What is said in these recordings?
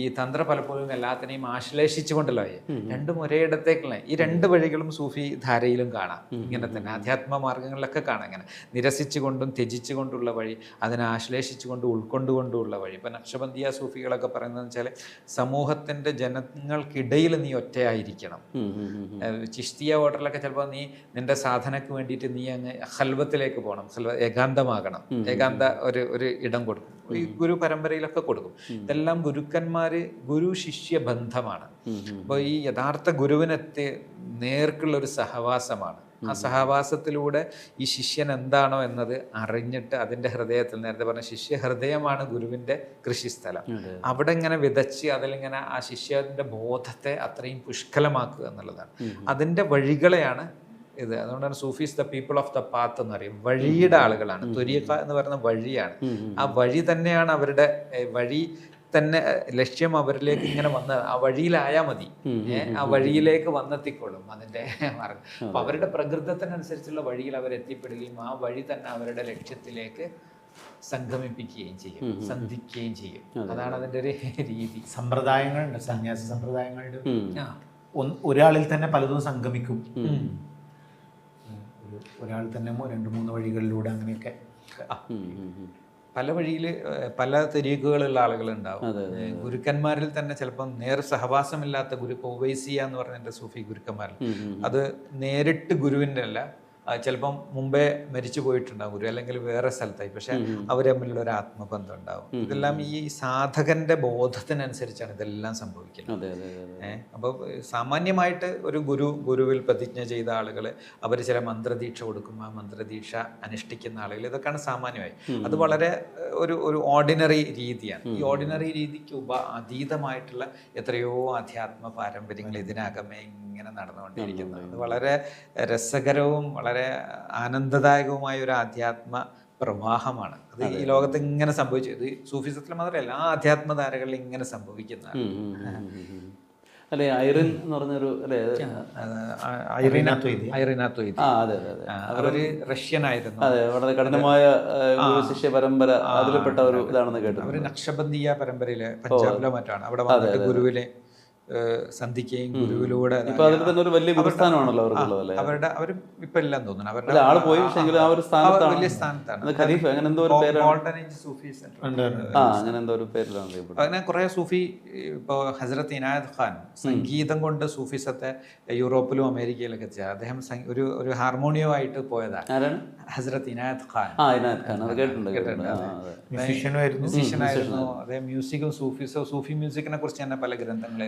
ഈ തന്ത്ര പലപ്പോഴും എല്ലാത്തിനെയും ആശ്ലേഷിച്ചുകൊണ്ടല്ലോ രണ്ടും ഒരേയിടത്തേക്കുള്ള ഈ രണ്ട് വഴികളും സൂഫി ധാരയിലും കാണാം. ഇങ്ങനെ തന്നെ ആധ്യാത്മ മാർഗങ്ങളിലൊക്കെ കാണാം ഇങ്ങനെ. നിരസിച്ചുകൊണ്ടും ത്യജിച്ചുകൊണ്ടുള്ള വഴി അതിനെ ആശ്ലേഷിച്ചുകൊണ്ട് ഉൾക്കൊണ്ടുകൊണ്ടുള്ള വഴി. ഇപ്പം നക്ഷബന്ധിയ സൂഫികളൊക്കെ പറയുന്നത് വെച്ചാൽ സമൂഹത്തിന്റെ ജനങ്ങൾക്കിടയിൽ നീ ഒറ്റയായിരിക്കണം. ചിഷ്തിയ ഓർഡറിലൊക്കെ ചിലപ്പോൾ നീ നിന്റെ സാധനക്ക് വേണ്ടിയിട്ട് നീ അങ്ങ് ഹൽവത്തിലേക്ക് പോകണം. ഹൽവ ഏകാന്തമാകണം. ഏകാന്ത ഒരു ഒരു ഇടം കൊടുക്കും. ഈ ഗുരു പരമ്പരയിലൊക്കെ കൊടുക്കും. ഇതെല്ലാം ഗുരുക്കന്മാര് ഗുരു ശിഷ്യ ബന്ധമാണ്. അപ്പോൾ ഈ യഥാർത്ഥ ഗുരുവിനെത്തി നേർക്കുള്ള ഒരു സഹവാസമാണ് ആ സഹവാസത്തിലൂടെ ഈ ശിഷ്യൻ എന്താണോ എന്നത് അറിഞ്ഞിട്ട് അതിന്റെ ഹൃദയത്തിൽ നേരത്തെ പറഞ്ഞ ശിഷ്യ ഹൃദയമാണ് ഗുരുവിന്റെ കൃഷിസ്ഥലം. അവിടെ ഇങ്ങനെ വിതച്ച് അതിലിങ്ങനെ ആ ശിഷ്യന്റെ ബോധത്തെ അത്രയും പുഷ്കലമാക്കുക എന്നുള്ളതാണ്. അതിന്റെ വഴികളെയാണ് ഇത്. അതുകൊണ്ടാണ് Sufis the people of the path എന്ന് പറയും. വഴിയുടെ ആളുകളാണ്. ത്വരീഖ എന്ന് പറയുന്ന വഴിയാണ്. ആ വഴി തന്നെയാണ് അവരുടെ വഴി തന്നെ ലക്ഷ്യം അവരിലേക്ക് ഇങ്ങനെ വന്ന ആ വഴിയിലായാൽ മതി. ആ വഴിയിലേക്ക് വന്നെത്തിക്കൊള്ളും അതിന്റെ മാർഗം. അപ്പൊ അവരുടെ പ്രകൃതത്തിനനുസരിച്ചുള്ള വഴിയിൽ അവർ എത്തിപ്പെടുകയും ആ വഴി തന്നെ അവരുടെ ലക്ഷ്യത്തിലേക്ക് സംഗമിപ്പിക്കുകയും ചെയ്യും സന്ധിക്കുകയും ചെയ്യും. അതാണ് അതിന്റെ ഒരു രീതി. സമ്പ്രദായങ്ങളുണ്ട് സന്യാസ സമ്പ്രദായങ്ങളുണ്ട്. ഒരാളിൽ തന്നെ പലതും സംഗമിക്കും. ഒരാൾ തന്നെ രണ്ട് മൂന്ന് വഴികളിലൂടെ അങ്ങനെയൊക്കെ. പല വഴിയിൽ പല തെരീക്കുകളുള്ള ആളുകളുണ്ടാവും. ഉണ്ടാവും ഗുരുക്കന്മാരിൽ തന്നെ ചിലപ്പം നേർ സഹവാസമില്ലാത്ത ഗുരു ഇപ്പോൾ എന്ന് പറഞ്ഞ എന്റെ സൂഫി ഗുരുക്കന്മാരിൽ അത് നേരിട്ട് ഗുരുവിന്റെ അല്ല ചിലപ്പം മുമ്പേ മരിച്ചു പോയിട്ടുണ്ടാവും ഗുരു അല്ലെങ്കിൽ വേറെ സ്ഥലത്തായി. പക്ഷെ അവർ തമ്മിലുള്ള ഒരു ആത്മബന്ധം ഉണ്ടാവും ഇതെല്ലാം ഈ സാധകന്റെ ബോധത്തിനനുസരിച്ചാണ് ഇതെല്ലാം സംഭവിക്കുന്നത്. ഏഹ് അപ്പോൾ സാമാന്യമായിട്ട് ഒരു ഗുരു ഗുരുവിൽ പ്രതിജ്ഞ ചെയ്ത ആളുകൾ അവർ ചില മന്ത്രദീക്ഷ കൊടുക്കും. ആ മന്ത്രദീക്ഷ അനുഷ്ഠിക്കുന്ന ആളുകൾ ഇതൊക്കെയാണ് സാമാന്യമായി. അത് വളരെ ഒരു ഒരു ഓർഡിനറി രീതിയാണ്. ഈ ഓർഡിനറി രീതിക്ക് ഉപ അതീതമായിട്ടുള്ള എത്രയോ അധ്യാത്മ പാരമ്പര്യങ്ങൾ ഇതിനകമേ ഇങ്ങനെ നടന്നുകൊണ്ടിരിക്കുന്നത് അത് വളരെ രസകരവും വളരെ ആനന്ദദായകവുമായ ഒരു ആധ്യാത്മ പ്രവാഹമാണ്. അത് ഈ ലോകത്ത് ഇങ്ങനെ സംഭവിച്ചു. ഇത് സൂഫിസത്തിൽ മാത്രമല്ല എല്ലാ ആധ്യാത്മധാരകളിലും ഇങ്ങനെ സംഭവിക്കുന്നതാണ്. അല്ലേ ഐറിൻ എന്ന് പറഞ്ഞൊരു അല്ലേ ആ- അവർ റഷ്യൻ ആയിരുന്നു അതെ വളരെ കഠിനമായ ആ, ശിഷ്യ പരമ്പര അതിൽപ്പെട്ട ഒരു ഇതാണെന്ന് കേട്ടു അവർ നക്ഷബന്ധിയ പരമ്പരയിലെ പഞ്ചാബിലോ മറ്റാണ് അവിടെ വന്നിട്ട് ഗുരുവിനെ സന്ധിക്കുകയും ഗുരുവിലൂടെ ഇപ്പൊ അതിൽ തന്നെ ഒരു വലിയ സ്ഥാനമാണല്ലോ അവരുടെ അവർ ഇപ്പൊ ഇല്ലെന്ന് തോന്നുന്നു. അവരുടെ ആൾ പോയി പക്ഷെ ആ ഒരു സ്ഥാനത്താണ്. വലിയ സ്ഥാനത്താണ്. ഖലീഫ അങ്ങനെ എന്തോ ഒരു പേരാണ്? ഗോൾഡൻ സൂഫി സെന്റർ ആ അങ്ങനെ എന്തോ ഒരു പേരിലാണ് അറിയപ്പെടുന്നത്. അങ്ങനെ കുറെ സൂഫി ഇപ്പോൾ ഹസ്രത്ത് ഇനായത് ഖാൻ സംഗീതം കൊണ്ട് സൂഫിസത്തെ യൂറോപ്പിലും അമേരിക്കയിലൊക്കെ ചെയ്യാം അദ്ദേഹം ഒരു ഒരു ഹാർമോണിയോ ആയിട്ട് പോയതാണ് ഹസരത്ത് ഇനായത് ഖാൻ. ആ ഇനായത് ഖാൻ. അത് കേട്ടിട്ടുണ്ട് കേട്ടിട്ടുണ്ട്. മ്യൂസീഷ്യനായിരുന്നു. അദ്ദേഹം മ്യൂസിക്കും സൂഫിസോ സൂഫി മ്യൂസിക്കിനെ കുറിച്ച് തന്നെ പല ഗ്രന്ഥങ്ങൾ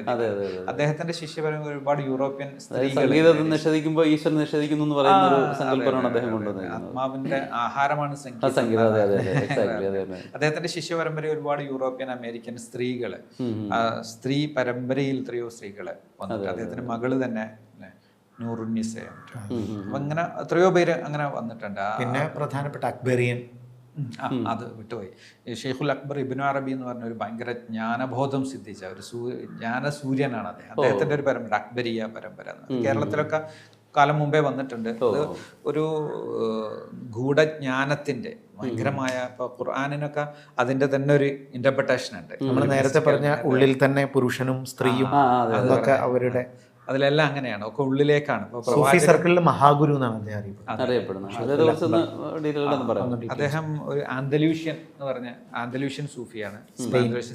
അദ്ദേഹത്തിന്റെ ശിഷ്യപരം ഒരുപാട് യൂറോപ്യൻ സ്ത്രീകൾ സംഗീതത്തെ നിഷേധിക്കുമ്പോൾ ഈശ്വരൻ നിഷേധിക്കുന്നു എന്ന് പറയുന്ന ഒരു സങ്കല്പമാണ് അദ്ദേഹം കൊണ്ടുവന്നത്. ആത്മാവിന്റെ ആഹാരമാണ് സംഗീതം. സംഗീതം അതെ അതെ അതെ. അതെ അതെ. അദ്ദേഹത്തിന്റെ ശിഷ്യ പരമ്പര ഒരുപാട് യൂറോപ്യൻ അമേരിക്കൻ സ്ത്രീകൾ. സ്ത്രീ പരമ്പരയിൽ എത്രയോ സ്ത്രീകൾ വന്നിട്ട് അദ്ദേഹത്തിന്റെ മകൾ തന്നെ അപ്പൊ അങ്ങനെ എത്രയോ പേര് അങ്ങനെ വന്നിട്ടുണ്ട്. പിന്നെ പ്രധാനപ്പെട്ട അക്ബറിയൻ. അത് വിട്ടുപോയി. ഷെയ്ഖുൽ അക്ബർ ഇബിനു അറബി എന്ന് പറഞ്ഞ ഒരു ഭയങ്കര ജ്ഞാനബോധം സിദ്ധിച്ച ഒരു സൂ ജ്ഞാന സൂര്യനാണ് അദ്ദേഹം അദ്ദേഹത്തിന്റെ ഒരു പരമ്പര അക്ബരിയ പരമ്പര കേരളത്തിലൊക്കെ കാലം മുമ്പേ വന്നിട്ടുണ്ട്. അത് ഒരു ഗൂഢജ്ഞാനത്തിന്റെ ഭയങ്കരമായ ഇപ്പൊ ഖുർആാനിനൊക്കെ അതിന്റെ തന്നെ ഒരു ഇന്റർപ്രിട്ടേഷൻ ഉണ്ട്. നമ്മൾ നേരത്തെ പറഞ്ഞ ഉള്ളിൽ തന്നെ പുരുഷനും സ്ത്രീയും അതൊക്കെ അവരുടെ അതിലെല്ലാം അങ്ങനെയാണ്. ഒക്കെ ഉള്ളിലേക്കാണ്. സൂഫി സർക്കിളിൽ മഹാഗുരു എന്നാണ് അദ്ദേഹം അറിയപ്പെടുന്നത് അദ്ദേഹം ഒരു ആന്തലൂഷ്യൻ എന്ന് പറഞ്ഞ ആന്തലൂഷ്യൻ സൂഫിയാണ്.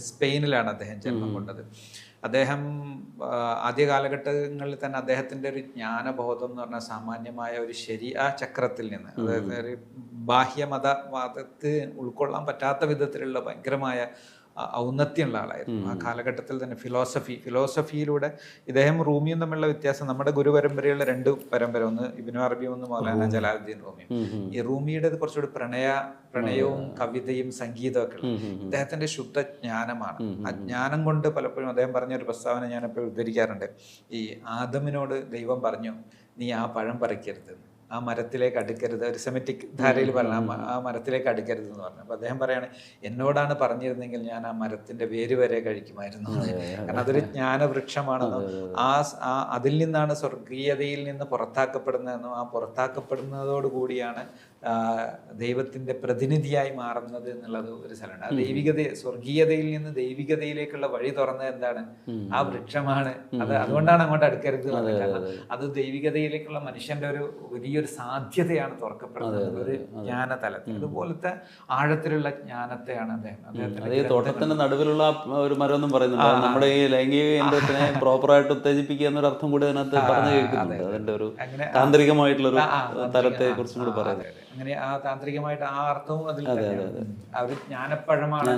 സ്പെയിനിലാണ് അദ്ദേഹം ജന്മം കൊണ്ടത്. അദ്ദേഹം ആദ്യ കാലഘട്ടങ്ങളിൽ തന്നെ അദ്ദേഹത്തിന്റെ ഒരു ജ്ഞാനബോധം എന്ന് പറഞ്ഞ സാമാന്യമായ ഒരു ശരി ആ ചക്രത്തിൽ നിന്ന് അതായത് ഒരു ബാഹ്യമതവാദത്തെ ഉൾക്കൊള്ളാൻ പറ്റാത്ത വിധത്തിലുള്ള ഭയങ്കരമായ ഔന്നത്യമുള്ള ആളായിരുന്നു. ആ കാലഘട്ടത്തിൽ തന്നെ ഫിലോസഫി ഫിലോസഫിയിലൂടെ ഇദ്ദേഹം റൂമിയും തമ്മിലുള്ള വ്യത്യാസം നമ്മുടെ ഗുരുപരമ്പരയുള്ള രണ്ട് പരമ്പര ഒന്ന് ഇബിനു അറബിയും ഒന്ന് മൗലാന ജലാലുദ്ദീൻ റൂമിയും. ഈ റൂമിയുടെ കുറച്ചുകൂടി പ്രണയ പ്രണയവും കവിതയും സംഗീതവും ഒക്കെ ഇദ്ദേഹത്തിന്റെ ശുദ്ധ ജ്ഞാനമാണ്. ആ ജ്ഞാനം കൊണ്ട് പലപ്പോഴും അദ്ദേഹം പറഞ്ഞ ഒരു പ്രസ്താവന ഞാൻ എപ്പോഴും ഉദ്ധരിക്കാറുണ്ട്. ഈ ആദമിനോട് ദൈവം പറഞ്ഞു നീ ആ പഴം പറിക്കരുത്. എന്ന്. ആ മരത്തിലേക്ക് അടുക്കരുത്. ഒരു സെമറ്റിക് ധാരയിൽ പറഞ്ഞ ആ മരത്തിലേക്ക് അടുക്കരുത് എന്ന് പറഞ്ഞു. അപ്പൊ അദ്ദേഹം പറയാണ് എന്നോടാണ് പറഞ്ഞിരുന്നെങ്കിൽ ഞാൻ ആ മരത്തിന്റെ വേര് വരെ കഴിക്കുമായിരുന്നു. കാരണം അതൊരു ജ്ഞാനവൃക്ഷമാണെന്നും ആ ആ അതിൽ നിന്നാണ് സ്വർഗീയതയിൽ നിന്ന് പുറത്താക്കപ്പെടുന്നതെന്നും ആ പുറത്താക്കപ്പെടുന്നതോട് കൂടിയാണ് ആ, ദൈവത്തിന്റെ പ്രതിനിധിയായി മാറുന്നത് എന്നുള്ളത് ഒരു സ്ഥലമുണ്ട് ആ ദൈവികത സ്വർഗീയതയിൽ നിന്ന് ദൈവികതയിലേക്കുള്ള വഴി തുറന്നത് എന്താണ് ആ വൃക്ഷമാണ് അത് അതുകൊണ്ടാണ് അങ്ങോട്ട് അടുക്കരുത്. അത് ദൈവികതയിലേക്കുള്ള മനുഷ്യന്റെ ഒരു വലിയൊരു സാധ്യതയാണ് തുറക്കപ്പെടുന്നത് ഒരു ജ്ഞാന തലത്തിൽ അതുപോലത്തെ ആഴത്തിലുള്ള ജ്ഞാനത്തെയാണ് അദ്ദേഹം തോട്ടത്തിന്റെ നടുവിലുള്ള ഒരു മരം എന്നും പറയുന്നുണ്ട് നമ്മുടെ ഈ ലൈംഗിക പ്രോപ്പർ ആയിട്ട് ഉത്തേജിപ്പിക്കുക എന്നൊരു അർത്ഥം കൂടി അതിനകത്ത് പറഞ്ഞു കേൾക്കുന്നുണ്ട് അതിന്റെ ഒരു താന്ത്രികമായിട്ടുള്ള ഒരു തലത്തെ കുറിച്ചും കൂടി പറയുന്നത്. അങ്ങനെ ആ താന്ത്രികമായിട്ട് ആ അർത്ഥവും അതിൽ അവർ ജ്ഞാനപ്പഴമാണ്.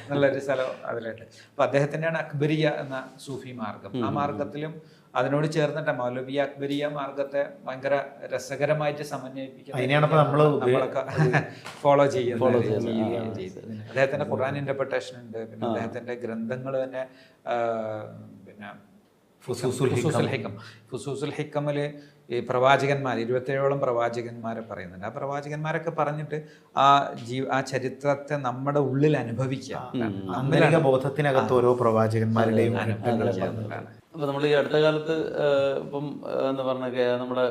എന്നുള്ളൊരു സ്ഥലം അതിലുണ്ട് അപ്പൊ അദ്ദേഹത്തിന്റെയാണ് അക്ബരിയ എന്ന സൂഫി മാർഗം ആ മാർഗത്തിലും അതിനോട് ചേർന്നിട്ട് മൗലവിയ അക്ബരിയ മാർഗത്തെ ഭയങ്കര രസകരമായിട്ട് സമന്വയിപ്പിക്കുന്നത് ഫോളോ ചെയ്യുന്നത്. അദ്ദേഹത്തിന്റെ ഖുർആൻ ഇന്റർപ്രിട്ടേഷൻ ഉണ്ട്. പിന്നെ അദ്ദേഹത്തിന്റെ ഗ്രന്ഥങ്ങൾ തന്നെ പിന്നെ ഫുസൂസുൽ ഹിക്കം. ഫുസൂസുൽ ഹിക്കമിൽ ഈ പ്രവാചകന്മാർ ഇരുപത്തേഴോളം പ്രവാചകന്മാരെ പറയുന്നുണ്ട്. ആ പ്രവാചകന്മാരൊക്കെ പറഞ്ഞിട്ട് ആ ജീവ ആ ചരിത്രത്തെ നമ്മുടെ ഉള്ളിൽ അനുഭവിക്കുക. ആന്തരിക ബോധത്തിനകത്ത് ഓരോ പ്രവാചകന്മാരുടെയും ഘട്ടങ്ങൾ എന്നുള്ളതാണ്. അപ്പൊ നമ്മൾ ഈ അടുത്ത കാലത്ത് ഇപ്പം എന്താ പറഞ്ഞ നമ്മുടെ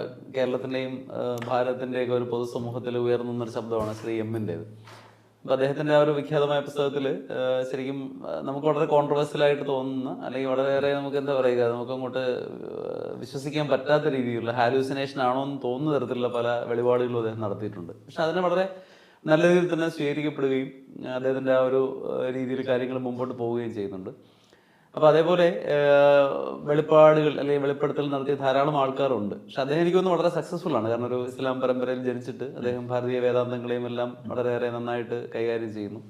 ഭാരതത്തിന്റെയും ഒക്കെ ഒരു പൊതുസമൂഹത്തിൽ ഉയർന്നു നിന്നൊരു ശബ്ദമാണ് ശ്രീ എമ്മിന്റെത് അദ്ദേഹത്തിന്റെ ആ ഒരു വിഖ്യാതമായ പുസ്തകത്തിൽ ശരിക്കും നമുക്ക് വളരെ കോൺട്രവേഴ്സ്യൽ ആയിട്ട് തോന്നുന്ന അല്ലെങ്കിൽ വളരെയേറെ നമുക്ക് എന്താ പറയുക നമുക്ക് അങ്ങോട്ട് വിശ്വസിക്കാൻ പറ്റാത്ത രീതിയിലുള്ള ഹാലൂസിനേഷൻ ആണോ എന്ന് തോന്നുന്ന തരത്തിലുള്ള പല വെളിപാടുകളും അദ്ദേഹം നടത്തിയിട്ടുണ്ട്. പക്ഷെ അതിനെ വളരെ നല്ല രീതിയിൽ തന്നെ സ്വീകരിക്കപ്പെടുകയും അദ്ദേഹത്തിന്റെ ആ ഒരു രീതിയിൽ കാര്യങ്ങൾ മുമ്പോട്ട് പോവുകയും ചെയ്യുന്നുണ്ട്. അപ്പൊ അതേപോലെ വെളിപ്പാടുകൾ അല്ലെങ്കിൽ വെളിപ്പെടുത്തൽ നടത്തിയ ധാരാളം ആൾക്കാരുണ്ട്. പക്ഷെ അദ്ദേഹം എനിക്ക് തോന്നുന്നു വളരെ സക്സസ്ഫുൾ ആണ്. കാരണം ഒരു ഇസ്ലാം പരമ്പരയിൽ ജനിച്ചിട്ട് അദ്ദേഹം ഭാരതീയ വേദാന്തങ്ങളെയും എല്ലാം വളരെയേറെ നന്നായിട്ട് കൈകാര്യം ചെയ്യുന്നു.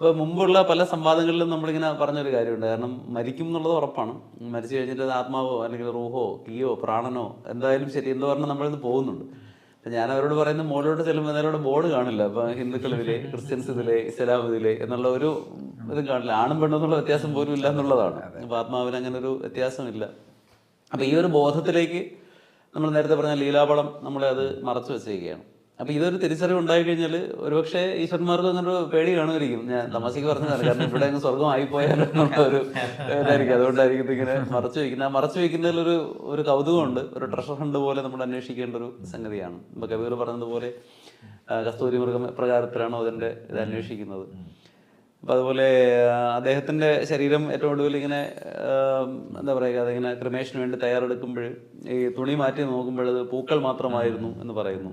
അപ്പോൾ മുമ്പുള്ള പല സംവാദങ്ങളിലും നമ്മളിങ്ങനെ പറഞ്ഞൊരു കാര്യമുണ്ട്. കാരണം മരിക്കും എന്നുള്ളത് ഉറപ്പാണ്. മരിച്ചു കഴിഞ്ഞിട്ട് ആത്മാവോ അല്ലെങ്കിൽ റൂഹോ കീയോ പ്രാണനോ എന്തായാലും ശരി എന്ന് പറഞ്ഞ് നമ്മളിന്ന് പോകുന്നുണ്ട്. ഞാൻ അവരോട് പറയുന്നത് മോളിലോട്ട് ചെല്ലുമ്പോൾ എന്നാലോട് ബോർഡ് കാണില്ല. അപ്പൊ ഹിന്ദുക്കളിലെ ക്രിസ്ത്യൻസ് ഇതിലെ ഇസ്ലാം ഇതിലെ എന്നുള്ള ഒരു ഇതും കാണില്ല. ആണും പെണ്ണും എന്നുള്ള വ്യത്യാസം പോലും ഇല്ല എന്നുള്ളതാണ്. അപ്പൊ ആത്മാവിന് അങ്ങനെ ഒരു വ്യത്യാസമില്ല. അപ്പൊ ഈ ഒരു ബോധത്തിലേക്ക് നമ്മൾ നേരത്തെ പറഞ്ഞ ലീലാപളം നമ്മളെ അത് മറച്ചു വെച്ചേക്കുകയാണ് അപ്പൊ ഇതൊരു തിരിച്ചറിവ് ഉണ്ടായി കഴിഞ്ഞാൽ ഒരുപക്ഷെ ഈശ്വരന്മാർക്ക് അങ്ങനെ ഒരു പേടി കാണുമായിരിക്കും. ഞാൻ തമസിക്ക് പറഞ്ഞതാണ്. കാരണം ഇവിടെ അങ്ങ് സ്വർഗം ആയിപ്പോയാലൊരു എന്നുള്ള ഒരു ഇതായിരിക്കും. അതുകൊണ്ടായിരിക്കും ഇങ്ങനെ മറച്ചു വെക്കുന്നത്. ആ മറച്ചു വെക്കുന്നതിൽ ഒരു ഒരു കൗതുകമുണ്ട്. ഒരു ട്രഷർ ഹണ്ട് പോലെ നമ്മൾ അന്വേഷിക്കേണ്ട ഒരു സംഗതിയാണ്. ഇപ്പൊ കവികൾ പറഞ്ഞതുപോലെ കസ്തൂരി മൃഗം പ്രകാരത്തിലാണോ അതിന്റെ ഇത് അന്വേഷിക്കുന്നത്? അപ്പൊ അതുപോലെ അദ്ദേഹത്തിന്റെ ശരീരം ഏറ്റവും ഒടുവിൽ ഇങ്ങനെ എന്താ പറയുക അതിങ്ങനെ ക്രിമേഷന് വേണ്ടി തയ്യാറെടുക്കുമ്പോൾ ഈ തുണി മാറ്റി നോക്കുമ്പോൾ അത് പൂക്കൾ മാത്രമായിരുന്നു എന്ന് പറയുന്നു.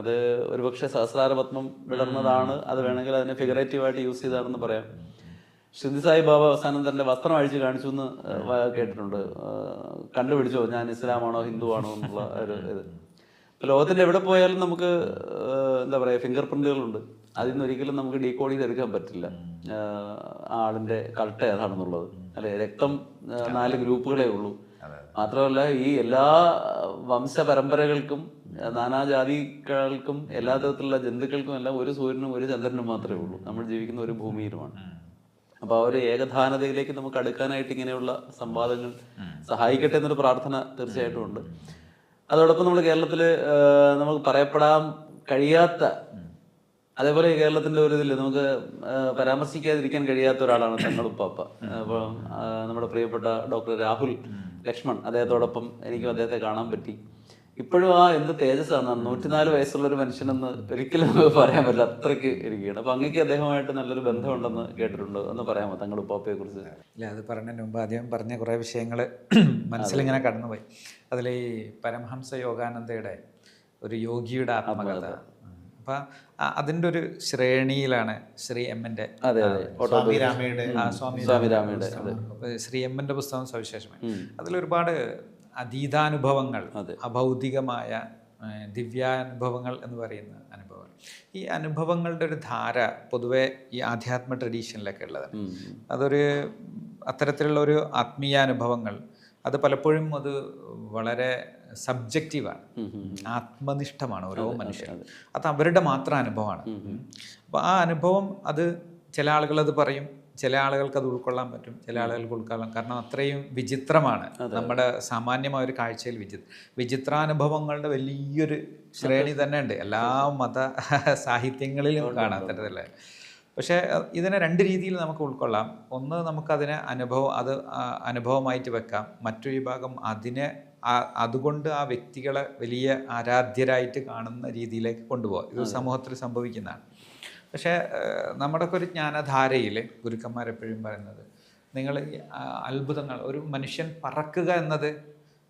അത് ഒരുപക്ഷെ സഹസ്രാരപത്മം വിടർന്നതാണ് അത് വേണമെങ്കിൽ അതിനെ ഫിഗറേറ്റീവായിട്ട് യൂസ് ചെയ്താണെന്ന് പറയാം. ഷിന്ദി സായി ബാബ അവസാനം തന്റെ വസ്ത്രം അഴിച്ച് കാണിച്ചു എന്ന് കേട്ടിട്ടുണ്ട്. കണ്ടുപിടിച്ചോ ഞാൻ ഇസ്ലാമാണോ ഹിന്ദു ആണോ എന്നുള്ള ഒരു ഇത്. ലോകത്തിന്റെ എവിടെ പോയാലും നമുക്ക് എന്താ പറയാ ഫിംഗർ പ്രിന്റുകളുണ്ട് അതിൽ നിന്ന് ഒരിക്കലും നമുക്ക് ഡീകോഡ് ചെയ്തെടുക്കാൻ പറ്റില്ല. ആളിന്റെ കൾട്ട ഏതാണെന്നുള്ളത്. അല്ലെ രക്തം നാല് ഗ്രൂപ്പുകളേ ഉള്ളൂ. മാത്രമല്ല ഈ എല്ലാ വംശ പരമ്പരകൾക്കും നാനാജാതികൾക്കും എല്ലാ തരത്തിലുള്ള ജന്തുക്കൾക്കും എല്ലാം ഒരു സൂര്യനും ഒരു ചന്ദ്രനും മാത്രമേ ഉള്ളൂ. നമ്മൾ ജീവിക്കുന്ന ഒരു ഭൂമിയിലുമാണ്. അപ്പൊ ആ ഒരു ഏകധാനതയിലേക്ക് നമുക്ക് അടുക്കാനായിട്ട് ഇങ്ങനെയുള്ള സംവാദങ്ങൾ സഹായിക്കട്ടെ എന്നൊരു പ്രാർത്ഥന തീർച്ചയായിട്ടും ഉണ്ട്. അതോടൊപ്പം നമ്മൾ കേരളത്തിൽ നമുക്ക് പറയപ്പെടാൻ കഴിയാത്ത അതേപോലെ കേരളത്തിന്റെ ഒരു ഇതിൽ നമുക്ക് പരാമർശിക്കാതിരിക്കാൻ കഴിയാത്ത ഒരാളാണ് തങ്ങളുപ്പാപ്പ. അപ്പോൾ നമ്മുടെ പ്രിയപ്പെട്ട ഡോക്ടർ രാഹുൽ ലക്ഷ്മൺ അദ്ദേഹത്തോടൊപ്പം എനിക്കും അദ്ദേഹത്തെ കാണാൻ പറ്റി. ഇപ്പോഴും ആ എന്ത് തേജസ്സാണ്. നൂറ്റിനാല് വയസ്സുള്ള ഒരു മനുഷ്യനെന്ന് ഒരിക്കലും നമുക്ക് പറയാൻ പറ്റില്ല. അത്രയ്ക്ക് ഇരിക്കുകയാണ്. അപ്പൊ അങ്ങേക്ക് അദ്ദേഹമായിട്ട് നല്ലൊരു ബന്ധമുണ്ടെന്ന് കേട്ടിട്ടുണ്ട്? എന്ന് പറയാമോ തങ്ങളുപ്പാപ്പയെ കുറിച്ച് ഇല്ല അത് പറഞ്ഞതിന് മുമ്പ് ആദ്യം പറഞ്ഞ കുറേ വിഷയങ്ങൾ മനസ്സിലിങ്ങനെ കടന്നുപോയി. അതിൽ ഈ പരമഹംസ യോഗാനന്ദയുടെ ഒരു യോഗിയുടെ ആത്മകഥ. അപ്പം അതിന്റെ ഒരു ശ്രേണിയിലാണ് ശ്രീ എമ്മിന്റെ സ്വാമി രാമയുടെ ശ്രീ എമ്മിന്റെ പുസ്തകം സവിശേഷമായി. അതിലൊരുപാട് അതീതാനുഭവങ്ങൾ അഭൗതികമായ ദിവ്യാനുഭവങ്ങൾ എന്ന് പറയുന്ന അനുഭവങ്ങൾ ഈ അനുഭവങ്ങളുടെ ഒരു ധാര പൊതുവെ ഈ ആധ്യാത്മ ട്രഡീഷനിലൊക്കെ ഉള്ളതാണ്. അതൊരു അത്തരത്തിലുള്ള ഒരു ആത്മീയ അനുഭവങ്ങൾ അത് പലപ്പോഴും അത് വളരെ സബ്ജക്റ്റീവാണ്. ആത്മനിഷ്ഠമാണ് ഓരോ മനുഷ്യനും അത് അവരുടെ മാത്രം അനുഭവമാണ്. അപ്പോൾ ആ അനുഭവം അത് ചില ആളുകൾ അത് പറയും ചില ആളുകൾക്ക് അത് ഉൾക്കൊള്ളാൻ പറ്റും ചില ആളുകൾക്ക് ഉൾക്കൊള്ളാം കാരണം അത്രയും വിചിത്രമാണ് നമ്മുടെ സാമാന്യമായ ഒരു കാഴ്ചയിൽ വിചിത്ര വിചിത്രാനുഭവങ്ങളുടെ വലിയൊരു ശ്രേണി തന്നെ ഉണ്ട്. എല്ലാ മത സാഹിത്യങ്ങളിലും കാണാം അത്തരത്തിലുള്ള പക്ഷേ ഇതിനെ രണ്ട് രീതിയിൽ നമുക്ക് ഉൾക്കൊള്ളാം. ഒന്ന് നമുക്കതിനെ അനുഭവം അത് അനുഭവമായിട്ട് വെക്കാം. മറ്റൊരു വിഭാഗം അതിനെ അതുകൊണ്ട് ആ വ്യക്തികളെ വലിയ ആരാധ്യരായിട്ട് കാണുന്ന രീതിയിലേക്ക് കൊണ്ടുപോകാം ഇത് സമൂഹത്തിൽ സംഭവിക്കുന്നതാണ്. പക്ഷേ നമ്മുടെ നമ്മുടെയൊക്കെ ഒരു ജ്ഞാനധാരയിൽ ഗുരുക്കന്മാരെപ്പോഴും പറയുന്നത് നിങ്ങൾ അത്ഭുതങ്ങൾ ഒരു മനുഷ്യൻ പറക്കുക എന്നത്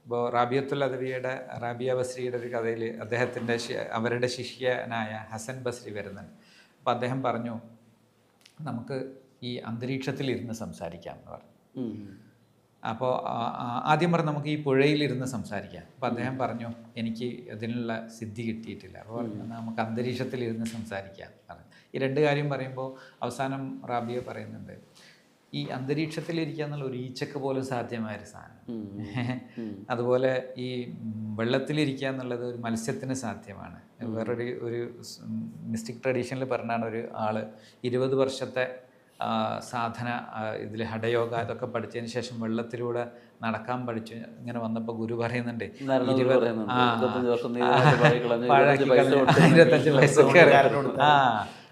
ഇപ്പോൾ റാബിയത്തുൽ അദവിയുടെ റാബിയ ബസ്രിയുടെ ഒരു കഥയിൽ അദ്ദേഹത്തിന്റെ അവരുടെ ശിഷ്യനായ ഹസൻ ബസ്രി വരുന്നുണ്ട്. അപ്പോൾ അദ്ദേഹം പറഞ്ഞു നമുക്ക് ഈ അന്തരീക്ഷത്തിൽ ഇരുന്ന് സംസാരിക്കാം എന്ന് പറഞ്ഞു. അപ്പോൾ ആദ്യം പറഞ്ഞു നമുക്ക് ഈ പുഴയിലിരുന്ന് സംസാരിക്കാം. അപ്പോൾ അദ്ദേഹം പറഞ്ഞു എനിക്ക് അതിനുള്ള സിദ്ധി കിട്ടിയിട്ടില്ല. അപ്പോൾ പറഞ്ഞു, "എന്നാ നമുക്ക് അന്തരീക്ഷത്തിൽ ഇരുന്ന് സംസാരിക്കാം പറഞ്ഞു. ഈ രണ്ട് കാര്യം പറയുമ്പോൾ അവസാനം റാബിയ പറയുന്നുണ്ട് ഈ അന്തരീക്ഷത്തിൽ ഇരിക്കുക എന്നുള്ള ഒരു ഈച്ചക്ക് പോലും സാധ്യമായ ഒരു സാധനം. അതുപോലെ ഈ വെള്ളത്തിലിരിക്കുക എന്നുള്ളത് ഒരു മത്സ്യത്തിന് സാധ്യമാണ്. വേറൊരു ഒരു മിസ്റ്റിക് ട്രഡീഷനിൽ പറഞ്ഞാണ് ഒരു ആൾ ഇരുപത് വർഷത്തെ സാധന ഇതിൽ ഹഠയോഗ ഇതൊക്കെ പഠിച്ചതിന് ശേഷം വെള്ളത്തിലൂടെ നടക്കാൻ പഠിച്ചു. ഇങ്ങനെ വന്നപ്പോൾ ഗുരു പറയുന്നുണ്ട് ഇരുപത്തഞ്ച് ആ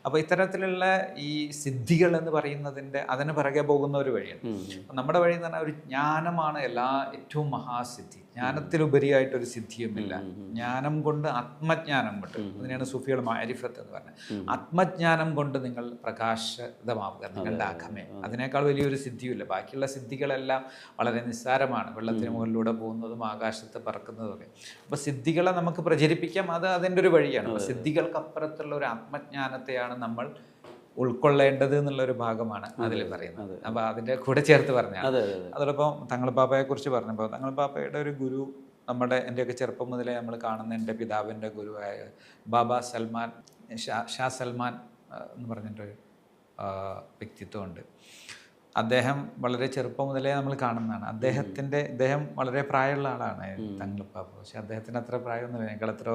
അപ്പോൾ ഇത്തരത്തിലുള്ള ഈ സിദ്ധികൾ എന്ന് പറയുന്നതിന്റെ അതിന് പിറകെ പോകുന്ന ഒരു വഴിയാണ്. നമ്മുടെ വഴി എന്ന് പറഞ്ഞാൽ ഒരു ജ്ഞാനമാണ് എല്ലാ ഏറ്റവും മഹാസിദ്ധി. ജ്ഞാനത്തിലുപരിയായിട്ടൊരു സിദ്ധിയുമില്ല. ജ്ഞാനം കൊണ്ട് ആത്മജ്ഞാനം കൊണ്ട് അതിനെയാണ് സുഫികൾ മാരിഫത്ത് എന്ന് പറഞ്ഞത്. ആത്മജ്ഞാനം കൊണ്ട് നിങ്ങൾ പ്രകാശിതമാവുക നിങ്ങളുടെ അഖമേ. അതിനേക്കാൾ വലിയൊരു സിദ്ധിയുമില്ല. ബാക്കിയുള്ള സിദ്ധികളെല്ലാം വളരെ നിസ്സാരമാണ്. വെള്ളത്തിന് മുകളിലൂടെ പോകുന്നതും ആകാശത്ത് പറക്കുന്നതും ഒക്കെ. അപ്പോൾ സിദ്ധികളെ നമുക്ക് പ്രചരിപ്പിക്കാം. അത് അതിന്റെ ഒരു വഴിയാണ്. അപ്പോൾ സിദ്ധികൾക്കപ്പുറത്തുള്ള ഒരു ആത്മജ്ഞാനത്തെയാണ് നമ്മൾ ഉൾക്കൊള്ളേണ്ടത് എന്നുള്ളൊരു ഭാഗമാണ് അതിൽ പറയുന്നത്. അപ്പോൾ അതിന്റെ കൂടെ ചേർത്ത് പറഞ്ഞ അതെ അതെ അതെ. അതോടൊപ്പം തങ്ങളിപ്പാപ്പയെ കുറിച്ച് പറഞ്ഞപ്പോൾ തങ്ങളിപ്പാപ്പയുടെ ഒരു ഗുരു നമ്മുടെ എന്റെയൊക്കെ ചെറുപ്പം മുതലേ നമ്മൾ കാണുന്ന എന്റെ പിതാവിന്റെ ഗുരുവായ ബാബ സൽമാൻ ഷാ ഷാ സൽമാൻ എന്ന് പറഞ്ഞിട്ടൊരു ഒരു വ്യക്തിത്വമുണ്ട്. അദ്ദേഹം വളരെ ചെറുപ്പം മുതലേ നമ്മൾ കാണുന്നതാണ്. അദ്ദേഹത്തിന്റെ അദ്ദേഹം വളരെ പ്രായമുള്ള ആളാണ് തങ്ങളിപ്പാപ്പ. പക്ഷെ അദ്ദേഹത്തിന് അത്ര പ്രായമൊന്നുമില്ല. ഞങ്ങൾ അത്ര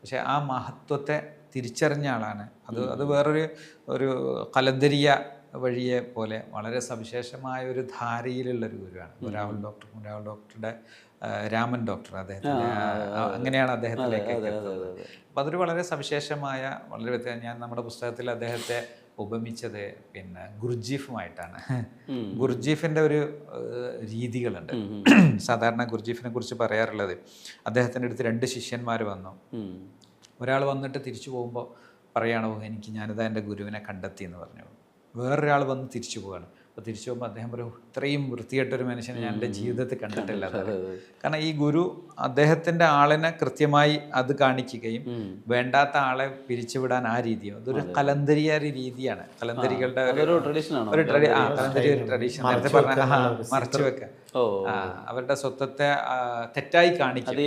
പക്ഷെ ആ മഹത്വത്തെ തിരിച്ചറിഞ്ഞ ആളാണ്. അത് അത് വേറൊരു ഒരു കലന്തരിയ വഴിയെ പോലെ വളരെ സവിശേഷമായ ഒരു ധാരയിലുള്ള ഒരു ഗുരുവാണ് രാഹുൽ ഡോക്ടർ രാഹുൽ ഡോക്ടറുടെ രാമൻ ഡോക്ടർ അദ്ദേഹത്തിന്റെ അങ്ങനെയാണ് അദ്ദേഹത്തിലേക്ക് അപ്പം അതൊരു വളരെ സവിശേഷമായ വളരെ വ്യത്യാസം ഞാൻ നമ്മുടെ പുസ്തകത്തിൽ അദ്ദേഹത്തെ ഉപമിച്ചത് പിന്നെ ഗുർജീഫുമായിട്ടാണ്. ഗുർജീഫിന്റെ ഒരു രീതികളുണ്ട്. സാധാരണ ഗുർജീഫിനെ കുറിച്ച് പറയാറുള്ളത് അദ്ദേഹത്തിന്റെ അടുത്ത് രണ്ട് ശിഷ്യന്മാർ വന്നു. ഒരാൾ വന്നിട്ട് തിരിച്ചു പോകുമ്പോൾ പറയണോ എനിക്ക് ഞാനിതാ എന്റെ ഗുരുവിനെ കണ്ടെത്തി എന്ന് പറഞ്ഞു. വേറൊരാൾ വന്ന് തിരിച്ചു പോവാണ്. അപ്പോൾ തിരിച്ചു പോകുമ്പോൾ അദ്ദേഹം പറയും ഇത്രയും വൃത്തികെട്ടൊരു മനുഷ്യനെ ഞാൻ എന്റെ ജീവിതത്തിൽ കണ്ടിട്ടില്ല. കാരണം ഈ ഗുരു അദ്ദേഹത്തിന്റെ ആളിനെ കൃത്യമായി അത് കാണിക്കുകയും വേണ്ടാത്ത ആളെ പിരിച്ചുവിടാൻ ആ രീതിയും അതൊരു കലന്തരിയ രീതിയാണ്. കലന്തരികളുടെ ഒരു- ട്രഡീഷൻ ആണ്? ഒരു ട്രഡീ ആ കലന്തരി ഒരു ട്രഡീഷൻ നേരത്തെ പറഞ്ഞ മറച്ചു വെക്കുക അവരുടെ സ്വത്വത്തെ തെറ്റായി കാണിക്കും.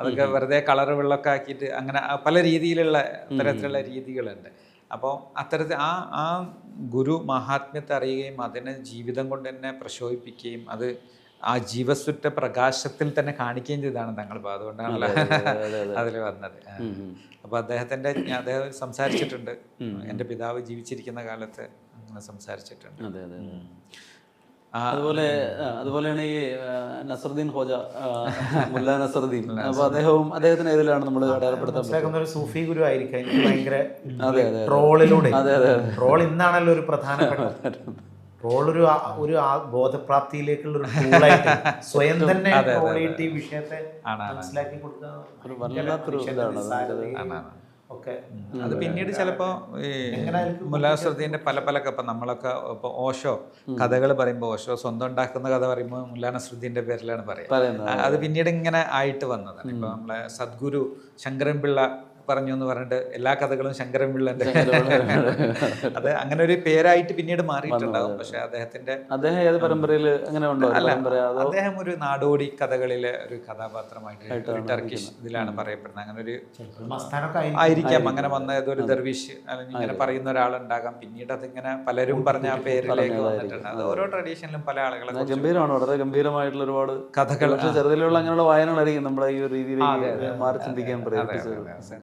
അതൊക്കെ വെറുതെ കളർ വെള്ളമൊക്കെ ആക്കിയിട്ട് അങ്ങനെ പല രീതിയിലുള്ള തരത്തിലുള്ള രീതികളുണ്ട്. അപ്പോൾ അത്തരത്തിൽ ആ ആ ഗുരു മഹാത്മ്യത്തെ അറിയുകയും അതിനെ ജീവിതം കൊണ്ട് തന്നെ പ്രശോഭിപ്പിക്കുകയും അത് ആ ജീവസ്വറ്റ പ്രകാശത്തിൽ തന്നെ കാണിക്കുകയും ചെയ്താണ് തങ്ങൾ. അപ്പോൾ അതുകൊണ്ടാണല്ലോ അതിൽ വന്നത്. അപ്പോൾ അദ്ദേഹത്തിന്റെ അദ്ദേഹം സംസാരിച്ചിട്ടുണ്ട്. എന്റെ പിതാവ് ജീവിച്ചിരിക്കുന്ന കാലത്ത് സംസാരിച്ചിട്ടുണ്ട്. അതെ അതെ അതെ. അതുപോലെ അതുപോലെയാണ് ഈ നസറുദ്ദീൻ ഹോജ മുല്ല നസറുദ്ദീൻ. അപ്പൊ അദ്ദേഹവും അദ്ദേഹത്തിന് ഏതിലാണ് നമ്മൾ അടയാളപ്പെടുത്താൻ ഒരു സൂഫി ഗുരു ആയിരിക്കും. ഭയങ്കര. ട്രോളിലൂടെ. അതെ, അതെ, ട്രോൾ ഇന്നാണല്ലോ ഒരു പ്രധാനപ്പെട്ട. ട്രോൾ ഒരു ഒരു ആ ബോധപ്രാപ്തിയിലേക്കുള്ള ഒരു ടൂളായിട്ട് സ്വയം തന്നെ ട്രോൾ ചെയ്തിട്ട് ഈ വിഷയത്തെ മനസ്സിലാക്കി കൊടുക്കുക ഒക്കെ അത് പിന്നീട് ചിലപ്പോ ഈ പല പല ഇപ്പൊ നമ്മളൊക്കെ ഇപ്പൊ ഓഷോ കഥകൾ പറയുമ്പോൾ ഓഷോ സ്വന്തം ഉണ്ടാക്കുന്ന കഥ പറയുമ്പോൾ മുല്ലാനസ്രുദ്ദീന്റെ പേരിലാണ് പറയുക പറയുന്നത്. അത് പിന്നീട് ഇങ്ങനെ ആയിട്ട് വന്നതാണ് ഇപ്പൊ നമ്മളെ സദ്ഗുരു ശങ്കരൻപിള്ള പറഞ്ഞു എന്ന് പറഞ്ഞിട്ട് എല്ലാ കഥകളും ശങ്കരൻ പിള്ളന്റെ അത് അങ്ങനെ ഒരു പേരായിട്ട് പിന്നീട് മാറിയിട്ടുണ്ടാകും പക്ഷെ അദ്ദേഹത്തിന്റെ അദ്ദേഹം ഏത് പരമ്പരയിൽ അങ്ങനെ ഉണ്ടോ? ഒരു അല്ല അദ്ദേഹം ഒരു നാടോടി കഥകളിലെ ഒരു കഥാപാത്രമായിട്ട് ഒരു ടർക്കിഷ് ഇതിലാണ് പറയപ്പെടുന്നത്. അങ്ങനെ ഒരു മസ്താനൊക്കെ ആയിരിക്കാം. അങ്ങനെ വന്ന ഏതൊരു ദർവീഷ് അല്ലെങ്കിൽ ഇങ്ങനെ പറയുന്ന ഒരാളുണ്ടാകാം. പിന്നീട് അതിങ്ങനെ പലരും പറഞ്ഞ ആ പേരിലേക്ക് വന്നിട്ടുണ്ട്. അത് ഓരോ ട്രഡീഷനിലും പല ആളുകളെ ഗംഭീരമാണ്. വളരെ ഗംഭീരമായിട്ടുള്ള ഒരുപാട് കഥകൾ. ചെറുതിലുള്ള അങ്ങനെയുള്ള വായനകളായിരിക്കും നമ്മളെ ഈ ഒരു രീതിയിൽ മാറി ചിന്തിക്കാൻ പ്രേരിപ്പിച്ചത്.